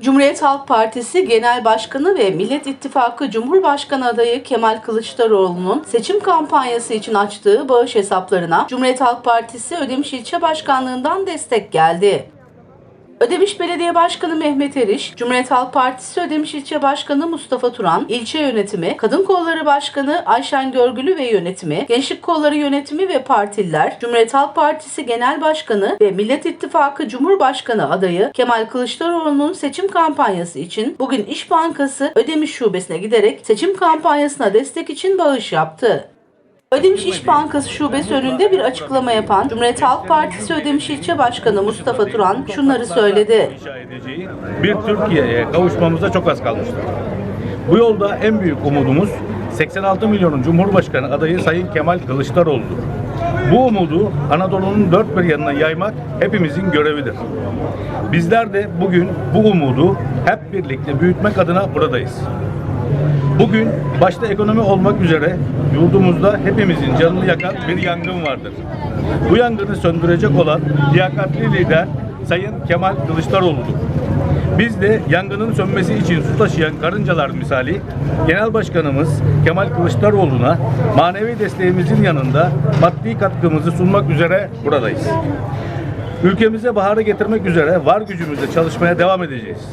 Cumhuriyet Halk Partisi Genel Başkanı ve Millet İttifakı Cumhurbaşkanı adayı Kemal Kılıçdaroğlu'nun seçim kampanyası için açtığı bağış hesaplarına Cumhuriyet Halk Partisi Ödemiş İlçe Başkanlığından destek geldi. Ödemiş Belediye Başkanı Mehmet Eriş, Cumhuriyet Halk Partisi Ödemiş İlçe Başkanı Mustafa Turan, ilçe yönetimi, Kadın Kolları Başkanı Ayşen Görgülü ve yönetimi, Gençlik Kolları yönetimi ve partililer, Cumhuriyet Halk Partisi Genel Başkanı ve Millet İttifakı Cumhurbaşkanı adayı Kemal Kılıçdaroğlu'nun seçim kampanyası için bugün İş Bankası Ödemiş Şubesi'ne giderek seçim kampanyasına destek için bağış yaptı. Ödemiş İş Bankası Şubesi önünde bir açıklama yapan Cumhuriyet Halk Partisi Ödemiş İlçe Başkanı Mustafa Turan şunları söyledi. bir Türkiye'ye kavuşmamıza çok az kalmıştır. Bu yolda en büyük umudumuz 86 milyonun Cumhurbaşkanı adayı Sayın Kemal Kılıçdaroğlu'dur. Bu umudu Anadolu'nun dört bir yanına yaymak hepimizin görevidir. Bizler de bugün bu umudu hep birlikte büyütmek adına buradayız. Bugün başta ekonomi olmak üzere yurdumuzda hepimizin canını yakan bir yangın vardır. Bu yangını söndürecek olan liyakatli lider Sayın Kemal Kılıçdaroğlu'dur. Biz de yangının sönmesi için su taşıyan karıncalar misali Genel Başkanımız Kemal Kılıçdaroğlu'na manevi desteğimizin yanında maddi katkımızı sunmak üzere buradayız. Ülkemize baharı getirmek üzere var gücümüzle çalışmaya devam edeceğiz.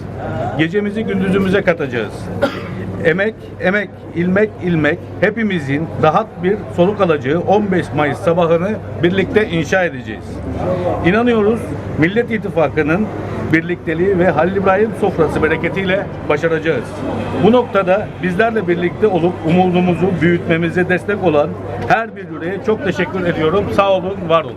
Gecemizi gündüzümüze katacağız. Emek, emek, ilmek, ilmek hepimizin rahat bir soluk alacağı 15 Mayıs sabahını birlikte inşa edeceğiz. İnanıyoruz Millet İttifakı'nın birlikteliği ve Halil İbrahim sofrası bereketiyle başaracağız. Bu noktada bizlerle birlikte olup umudumuzu büyütmemize destek olan her bir yüreğe çok teşekkür ediyorum. Sağ olun, var olun.